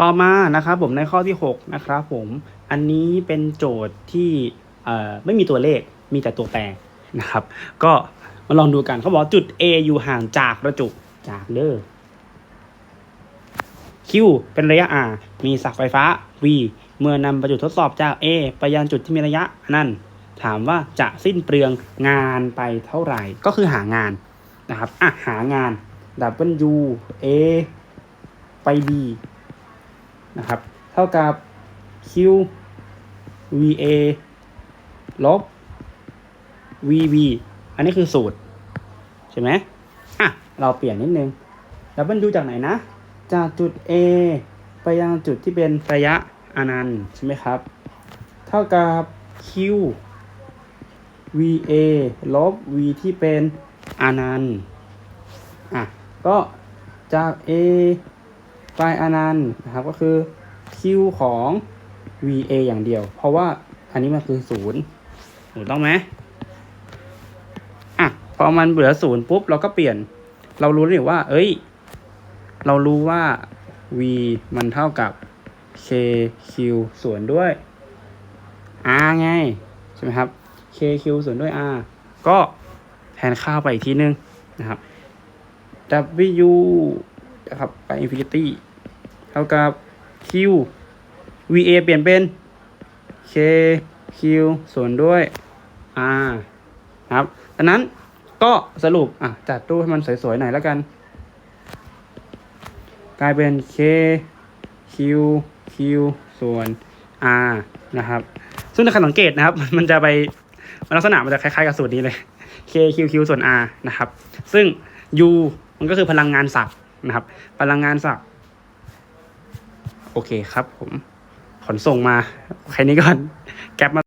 ต่อมานะครับผมในข้อที่ 6 นะครับผมอันนี้เป็นโจทย์ที่ไม่มีตัวเลขมีแต่ตัวแปรนะครับ ก็มาลองดูกันเขาบอกจุด A อยู่ห่างจากประจุจากเด้อ Q เป็นระยะ R มีสักไฟฟ้า V เมื่อนำประจุทดสอบจาก A ไปยังจุดที่มีระยะนั่น ถามว่าจะสิ้นเปลืองงานไปเท่าไหร่ ก็คือหางานนะครับ อะ หางาน W A ไป B นะครับ เท่ากับ Q VA ลบ VB อันนี้คือสูตร ใช่ไหมอะ เราเปลี่ยนนิดนึง W จากไหนนะ จากจุด A ไปยังจุดที่เป็นระยะอนันต์ใช่ไหมครับ เท่ากับ Q VA ลบ V ที่เป็นอนันต์ อะ ก็จาก A ไปอนันต์นะครับก็คือ Q ของ VA อย่างเดียว เพราะว่าอันนี้มันคือศูนย์ถูกต้องไหมอะพอมันเหลือศูนย์ปุ๊บเราก็เปลี่ยน เรารู้เลยว่า เอ้ย เรารู้ว่า v มันเท่ากับ k q ส่วนด้วย r ไง ใช่ไหมครับ k q ส่วนด้วย r ก็แทนค่าไปอีกทีนึงนะครับ w นะครับ ไป infinity ท่ากับ q va เปลี่ยนเป็น k q ส่วนด้วย r ครับดังนั้นก็สรุปอะจัดตู้ให้มันสวยๆหน่อยแล้วกัน กลายเป็น k q q ส่วน r นะครับ ซึ่งในการสังเกตนะครับ มันจะไปลักษณะมันจะคล้ายๆกับสูตรนี้เลย k q q ส่วน r นะครับ ซึ่ง u มันก็คือพลังงานศักย์นะครับ พลังงานศักย์ โอเคครับผมขนส่งมาแค่นี้ก่อนแก๊ปมา